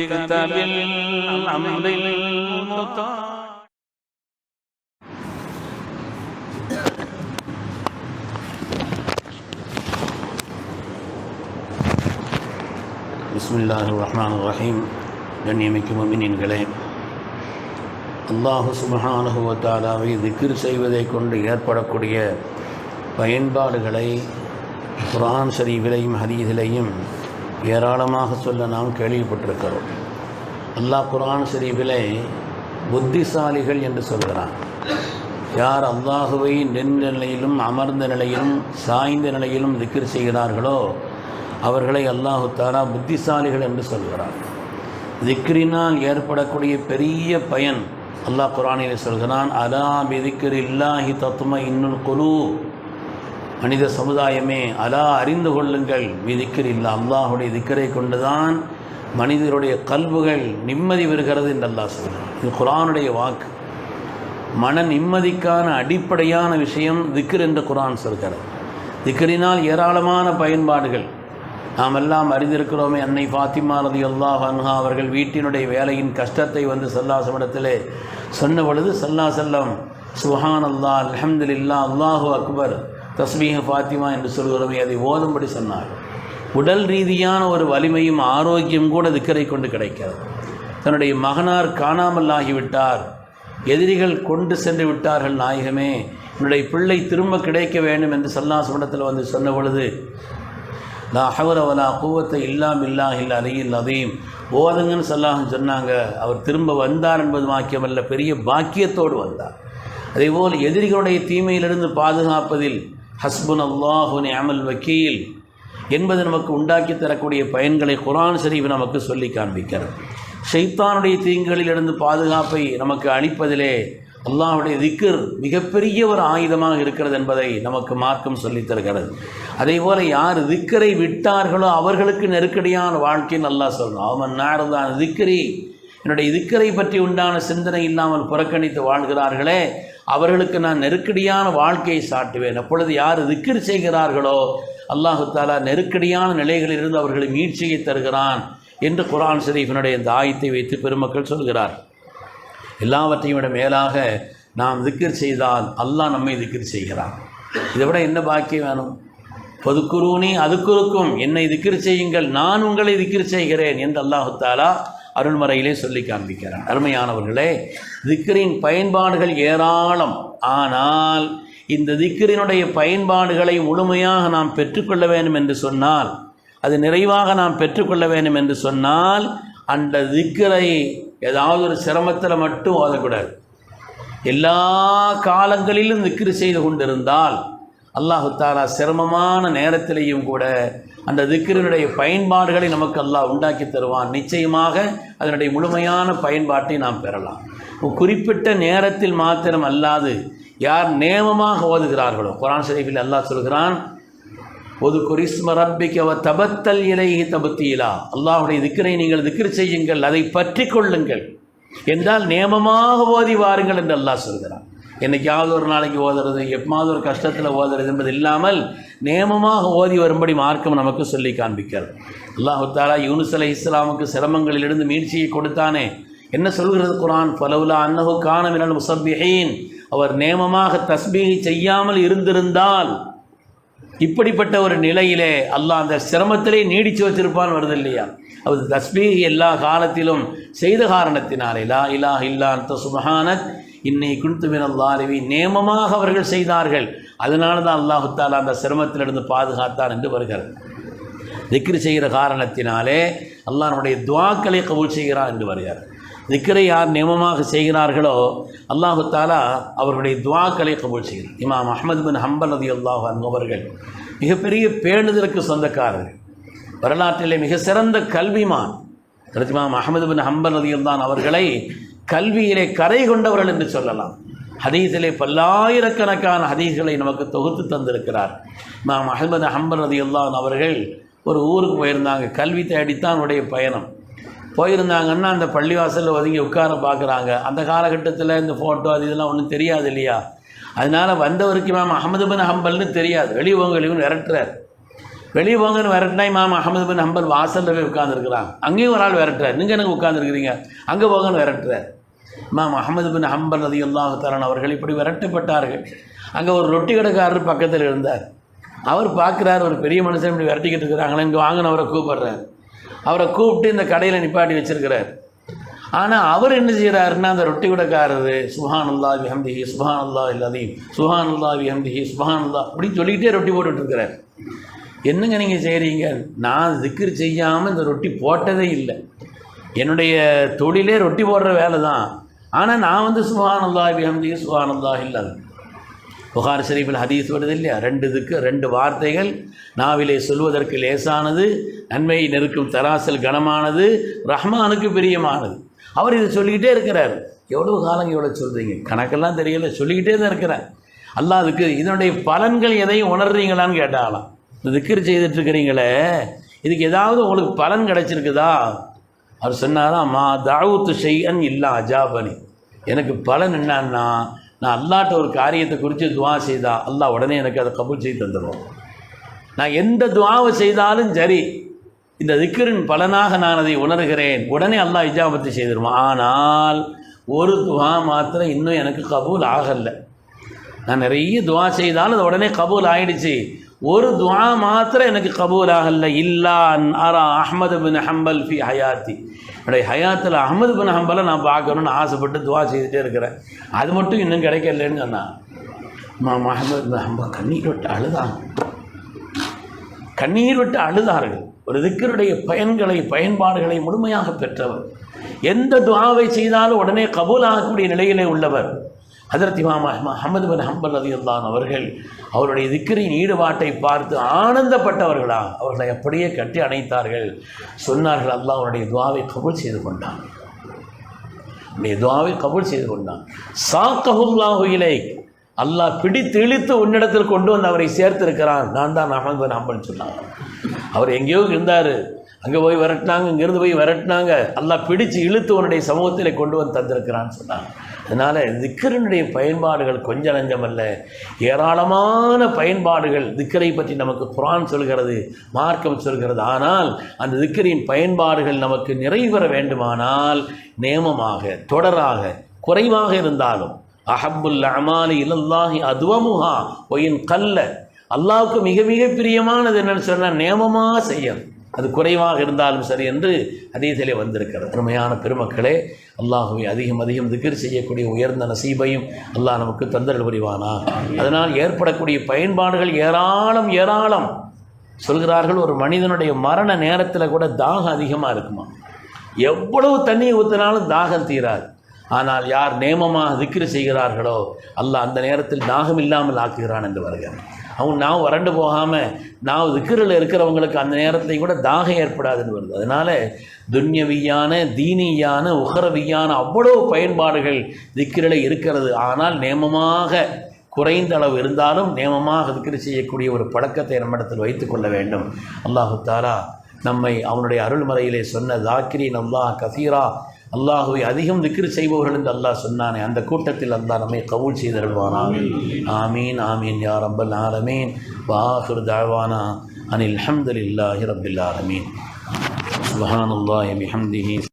جئت بالأمر المطاع பிஸ்மில்லாஹ் ரஹ்மான் ரஹீம் கண்ணியமிக்கும் முமினின்களே அல்லாஹு சுபஹானுவத்தாலாவை திக்ர் செய்வதை கொண்டு ஏற்படக்கூடிய பயன்பாடுகளை குரான் ஷரீஃபிலையும் ஹதீஸிலையும் ஏராளமாக சொல்ல நாம் கேள்விப்பட்டிருக்கிறோம். அல்லாஹ் குரான் ஷரீஃபிலே புத்திசாலிகள் என்று சொல்கிறான். யார் அல்லாஹுவை நின்ற நிலையிலும் அமர்ந்த நிலையிலும் சாய்ந்த நிலையிலும் திக்கிர் செய்கிறார்களோ அவர்களை அல்லாஹு தாரா புத்திசாலிகள் என்று சொல்கிறார் திக்ரினால் ஏற்படக்கூடிய பெரிய பயன் அல்லாஹ் குரானிலே சொல்கிறான் அலா பிதிக்கிர் இல்லாஹி தத்தும இன்னுல் குலு மனித சமுதாயமே அலா அறிந்து கொள்ளுங்கள். விதிக்கிர் இல்லா அல்லாஹுடைய திக்கரை கொண்டுதான் மனிதருடைய கல்வுகள் நிம்மதி பெறுகிறது என்று அல்லாஹ் சொல்கிறான். இது குரானுடைய வாக்கு. மன நிம்மதிக்கான அடிப்படையான விஷயம் திக்ர் என்று குரான் சொல்கிறது. திக்ரினால் ஏராளமான பயன்பாடுகள். நாம் எல்லாம் அறிந்திருக்கிறோமே அன்னை ஃபாத்திமா ரதி அல்லாஹ் அன்ஹா அவர்கள் வீட்டினுடைய வேலையின் கஷ்டத்தை வந்து சல்லாசமிடத்திலே சொன்ன பொழுது சல்லா செல்லம் சுஹான் அல்லா அலமதுல்லா அல்லாஹு அக்பர். தஸ்மீக ஃபாத்திமா என்று சொல்கிறோமே அதை ஓதும்படி சொன்னார். உடல் ரீதியான ஒரு வலிமையும் ஆரோக்கியம் கூட திக்கரை கொண்டு கிடைக்கிறது. தன்னுடைய மகனார் காணாமல் ஆகிவிட்டார் எதிரிகள் கொண்டு சென்று விட்டார்கள் நாயகமே. என்னுடைய பிள்ளை திரும்ப கிடைக்க வேண்டும் என்று சல்லாசமிடத்தில் வந்து சொன்ன பொழுது லா ஹவரவலா கூவத்தை இல்லாம் இல்லா அலையில் அதையும் ஓதுங்கன்னு சொல்லாஹ் சொன்னாங்க. அவர் திரும்ப வந்தார் என்பது வாக்கியமல்ல பெரிய பாக்கியத்தோடு வந்தார். அதேபோல் எதிரிகளுடைய தீமையிலிருந்து பாதுகாப்பதில் ஹஸ்புன் அல்லாஹு அமல் வக்கீல் என்பது நமக்கு உண்டாக்கி தரக்கூடிய பயன்களை குரான் ஷரீஃப் நமக்கு சொல்லி காண்பிக்கிறது. ஷைத்தானுடைய தீங்குகளிலிருந்து பாதுகாப்பை நமக்கு அளிப்பதிலே அல்லாஹுடைய திக்கர் மிகப்பெரிய ஒரு ஆயுதமாக இருக்கிறது என்பதை நமக்கு மார்க்கம் சொல்லித் தருகிறது. அதே போல் யார் திக்கரை விட்டார்களோ அவர்களுக்கு நெருக்கடியான வாழ்க்கைன்னு அல்லாஹ் சொல்லணும் அவன் நார்தான் திக்கரி என்னுடைய திக்கரை பற்றி உண்டான சிந்தனை இல்லாமல் புறக்கணித்து வாழ்கிறார்களே அவர்களுக்கு நான் நெருக்கடியான வாழ்க்கையை சாட்டுவேன். அப்பொழுது யார் திக்கிர் செய்கிறார்களோ அல்லாஹு தாலா நெருக்கடியான நிலைகளிலிருந்து அவர்களை மீட்சியை தருகிறான் என்று குரான் ஷரீஃபினுடைய இந்த ஆயத்தை வைத்து பெருமக்கள் சொல்கிறார். எல்லாவற்றையும் விட மேலாக நாம் திக்கர் செய்தால் அல்லாஹ் நம்மை திக்கிர் செய்கிறான். இதை விட என்ன பாக்கியம் வேணும்? பொதுக்குருனி அதுக்குருக்கும் என்னை திக்கிர் செய்யுங்கள் நான் உங்களை திக்கிர் செய்கிறேன் என்று அல்லாஹு தாலா அருள்மறையிலே சொல்லி காண்பிக்கிறான். அருமையானவர்களே திக்கரின் பயன்பாடுகள் ஏராளம். ஆனால் இந்த திக்கரினுடைய பயன்பாடுகளை முழுமையாக நாம் பெற்றுக்கொள்ள வேண்டும் என்று சொன்னால் அது நிறைவாக நாம் பெற்றுக்கொள்ள வேண்டும் என்று சொன்னால் அந்த திக்கரை ஏதாவது ஒரு சிரமத்தில் மட்டும் ஓதக்கூடாது. எல்லா காலங்களிலும் திக்கிரி செய்து கொண்டிருந்தால் அல்லாஹு தாலா சிரமமான நேரத்திலையும் கூட அந்த திக்ரினுடைய பயன்பாடுகளை நமக்கு அல்லாஹ் உண்டாக்கி தருவான். நிச்சயமாக அதனுடைய முழுமையான பயன்பாட்டை நாம் பெறலாம். குறிப்பிட்ட நேரத்தில் மாத்திரம் அல்லாது யார் நேமமாக ஓதுகிறார்களோ குரான் ஷரீஃபில் அல்லாஹ் சொல்கிறான் ஒரு குறிஸ்ம தபத்தல் இலையை தபத்தீலா. அல்லாஹுடைய திக்கரை நீங்கள் திக்கர் செய்யுங்கள் அதை பற்றி கொள்ளுங்கள். என்றால் நேமமாக ஓதி வாருங்கள் என்று அல்லாஹ் சொல்கிறான். என்னைக்காவது ஒரு நாளைக்கு ஓதுறது எப்பமாவது ஒரு கஷ்டத்தில் ஓதுறது என்பது இல்லாமல் நேமமாக ஓதி வரும்படி மார்க்கம் நமக்கு சொல்லி காண்பிக்கிறது. அல்லாஹுத்தாலா யூனுஸ் அலை இஸ்லாமுக்கு சிரமங்களிலிருந்து மீழ்ச்சியை கொடுத்தானே. என்ன சொல்கிறது குரான் பலவுலா அன்னஹு காணமினல் முசப்பிஹீன். அவர் நேமமாக தஸ்பீகை செய்யாமல் இருந்திருந்தால் இப்படிப்பட்ட ஒரு நிலையிலே அல்லாஹ் அந்த சிரமத்திலே நீடித்து வச்சிருப்பான் வருது இல்லையா அவர் தஸ்பீக் எல்லா காலத்திலும் செய்த காரணத்தினாலே லா இலா இல்லா அந்த சுபஹானத் இன்னை குன்துமின் அல்லாஹவி நேமமாக அவர்கள் செய்தார்கள். அதனால தான் அல்லாஹு தாலா அந்த சிரமத்திலிருந்து பாதுகாத்தான் என்று வருகிறது திக்ரு செய்கிற காரணத்தினாலே அல்லாஹ் நம்முடைய துவாக்களை கபூல் செய்கிறான் என்று வருகிறார். திக்கரை யார் நியமமாக செய்கிறார்களோ அல்லாஹு தாலா அவர்களுடைய துவாக்களை கபூல் செய்கிறார். இமாம் அஹமது பின் ஹம்பல் அதி அல்லாஹ் அவர்கள் மிகப்பெரிய பேணுதலுக்கு சொந்தக்காரர்கள். வரலாற்றிலே மிக சிறந்த கல்விமான். இமாம் அஹமது பின் ஹம்பல் ரதியுல்லான் அவர்களை கல்வியிலே கரை கொண்டவர்கள் என்று சொல்லலாம். ஹதீஸிலே பல்லாயிரக்கணக்கான ஹதீஸ்களை நமக்கு தொகுத்து தந்திருக்கிறார். நாம் அஹமது ஹம்பர் ரதியுல்லான் அவர்கள் ஒரு ஊருக்கு போயிருந்தாங்க. கல்வி தேடித்தான் உடைய பயணம். போயிருந்தாங்கன்னா அந்த பள்ளிவாசலில் ஒதுங்கி உட்கார பார்க்குறாங்க. அந்த காலகட்டத்தில் இந்த ஃபோட்டோ அது இதெல்லாம் ஒன்றும் தெரியாது இல்லையா? அதனால் வந்தவருக்கு மேம் அகமது பின் ஹம்பல்னு தெரியாது. வெளியே போங்க வெளியும் விரட்டுறார் வெளியே போங்கன்னு விரட்டினா மாமா அகமது பின் ஹம்பல் வாசலில் போய் உட்காந்துருக்கிறான் அங்கேயும் ஒரு ஆள் விரட்டுறார். நீங்கள் எனக்கு உட்காந்துருக்கிறீங்க அங்கே போங்கன்னு விரட்டுறார். இமாம் அகமது பின் ஹம்பல் ரதி அல்லாஹ் தரன் அவர்கள் இப்படி விரட்டப்பட்டார்கள். அங்கே ஒரு ரொட்டி கடைக்காரர் பக்கத்தில் இருந்தார். அவர் பார்க்குறார் ஒரு பெரிய மனுஷன் இப்படி விரட்டிக்கிட்டு இருக்கிறாங்களே இங்கே வாங்கின அவரை கூப்பிடுறார். அவரை கூப்பிட்டு இந்த கடையில் நிப்பாட்டி வச்சிருக்கிறார். ஆனால் அவர் என்ன செய்கிறாருன்னா அந்த ரொட்டி கடைக்காரரு சுஹானுல்லா விஹம்திஹி சுஹானுல்லா இல்லாதையும் சுஹானுல்லா விஹம்திஹி சுஹானுல்லா அப்படின்னு சொல்லிக்கிட்டே ரொட்டி போட்டுட்ருக்கிறார் என்னங்க நீங்கள் செய்கிறீங்க நான் திக்ர் செய்யாமல் இந்த ரொட்டி போட்டதே இல்லை. என்னுடைய தொழிலே ரொட்டி போடுற வேலை தான் ஆனால் நான் வந்து சுகானந்தா விஹம்திஹி சுஹானுல்லா இல்லாது புகார் ஷரீஃபில் ஹதீஸ் வருது இல்லையா? ரெண்டு இதுக்கு ரெண்டு வார்த்தைகள் நாவிலே சொல்வதற்கு லேசானது நன்மையை நெருக்கும் தராசல் கனமானது ரஹ்மானுக்கு பிரியமானது. அவர் இதை சொல்லிக்கிட்டே இருக்கிறார். எவ்வளோ காலம் எவ்வளோ சொல்கிறீங்க கணக்கெல்லாம் தெரியல சொல்லிக்கிட்டே தான் இருக்கிறார். அல்லாதுக்கு இதனுடைய பலன்கள் எதையும் உணர்றீங்களான்னு கேட்டாலாம். இந்த திக்கர் செய்துட்ருக்கிறீங்களே இதுக்கு ஏதாவது உங்களுக்கு பலன் கிடைச்சிருக்குதா? அவர் சொன்னாராம் மா தாவூத்து செய்யன் இல்லா அஜாபனி. எனக்கு பலன் என்னன்னா நான் அல்லாட்ட ஒரு காரியத்தை குறித்து துவா செய்தா அல்லாஹ் உடனே எனக்கு அதை கபூல் செய்து தந்துடுவோம் நான் எந்த துவாவை செய்தாலும் சரி இந்த திக்கரின் பலனாக நான் அதை உணர்கிறேன். உடனே அல்லாஹ் இஜாபத்தை செய்திருவான். ஆனால் ஒரு துவா மாத்திரம் இன்னும் எனக்கு கபூல் ஆகலை. நான் நிறைய துவா செய்தாலும் அது உடனே கபூல் ஆயிடுச்சு. ஒரு துவா மாத்திரம் எனக்கு கபூல் ஆகல இல்லா அரா அஹ்மது பின் ஹம்பல் ஃபி ஹயாத்தி. என்னுடைய ஹயாத்தில் அஹமது பின் ஹம்பலை நான் பார்க்கணும்னு ஆசைப்பட்டு துவா செய்துட்டே இருக்கிறேன். அது மட்டும் இன்னும் கிடைக்கலன்னு சொன்னான் மா அஹமது பின் ஹம்பல் கண்ணீர் விட்டு அழுதாங்க கண்ணீர் விட்டு அழுதார்கள். ஒரு திக்கருடைய பயன்களை பயன்பாடுகளை முழுமையாக பெற்றவர். எந்த துவாவை செய்தாலும் உடனே கபூலாகக்கூடிய நிலையிலே உள்ளவர். ஹதரத் இமாம் அஹமது பின் ஹம்பல் ரதியுல்லான் அவர்கள் அவருடைய திக்கரின் ஈடுபாட்டை பார்த்து ஆனந்தப்பட்டவர்களா? அவர்களை அப்படியே கட்டி அணைத்தார்கள். சொன்னார்கள் அல்லாஹ் அவருடைய துவாவை கபூல் செய்து கொண்டான். உடைய துவாவை கபூல் செய்து கொண்டான். சாக்கஹுல்லாஹு இலை அல்லாஹ் பிடித்து இழுத்து உன்னிடத்தில் கொண்டு வந்து அவரை சேர்த்திருக்கிறான். நான் தான் அஹமது பின் ஹம்பல் சொன்னாங்க. அவர் எங்கேயோ இருந்தார். அங்கே போய் விரட்டினாங்க இங்கேருந்து போய் விரட்டினாங்க. அல்லாஹ் பிடிச்சு இழுத்து உன்னுடைய சமூகத்தில் கொண்டு வந்து தந்திருக்கிறான்னு சொன்னாங்க. அதனால் திக்கரனுடைய பயன்பாடுகள் கொஞ்ச நஞ்சமல்ல. ஏராளமான பயன்பாடுகள் திக்கரை பற்றி நமக்கு குரான் சொல்கிறது மார்க்கம் சொல்கிறது. ஆனால் அந்த திக்கரின் பயன்பாடுகள் நமக்கு நிறைவேற வேண்டுமானால் நேமமாக தொடராக குறைவாக இருந்தாலும் அஹபுல் அமாலி இலல்லாஹி அதுவமுஹா ஒயின் கல்ல. அல்லாவுக்கு மிக மிக பிரியமானது என்னன்னு சொன்னால் நேமமாக செய்யணும். அது குறைவாக இருந்தாலும் சரி என்று அதீதிலே வந்திருக்கிறது. அருமையான பெருமக்களே அல்லாஹுவை அதிகம் அதிகம் திக்ர் செய்யக்கூடிய உயர்ந்த நசீபையும் அல்லாஹ் நமக்கு தந்தரல் புரிவானா? அதனால் ஏற்படக்கூடிய பயன்பாடுகள் ஏராளம் ஏராளம். சொல்கிறார்கள் ஒரு மனிதனுடைய மரண நேரத்தில் கூட தாகம் அதிகமாக இருக்குமா? எவ்வளவு தண்ணியை ஊற்றினாலும் தாகம் தீராது. ஆனால் யார் நேமமாக திக்ரு செய்கிறார்களோ அல்லாஹ் அந்த நேரத்தில் தாகம் இல்லாமல் ஆக்குகிறான் என்று வருகிறான். அவங்க நான் வறண்டு போகாமல் நான் திக்கிரில் இருக்கிறவங்களுக்கு அந்த நேரத்தையும் கூட தாகம் ஏற்படாதுன்னு வருது. அதனால் துன்யவியான தீனியான உகரவியான அவ்வளோ பயன்பாடுகள் திக்கிரில் இருக்கிறது. ஆனால் நேமமாக குறைந்த அளவு இருந்தாலும் நேமமாக திக்கிரி செய்யக்கூடிய ஒரு பழக்கத்தை நம்மிடத்தில் வைத்து கொள்ள வேண்டும். அல்லாஹு தாரா நம்மை அவனுடைய அருள்மறையிலே சொன்ன தாக்கிரி அல்லாஹ் கசீரா. அல்லாஹுவை அதிகம் திக்ரு செய்பவர்கள் என்று அல்லாஹ் சொன்னானே. அந்த கூட்டத்தில் அல்லாஹ் நம்மை கவுல் செய்தருள்வானா. ஆமீன். ஆமீன் யா ரப்பல் ஆலமீன். வாஹிர் தாழ்வானா அனில் அஹமதுல்லாஹி ரபில் ஆலமீன். சுபஹானல்லாஹி பிஹம்திஹி.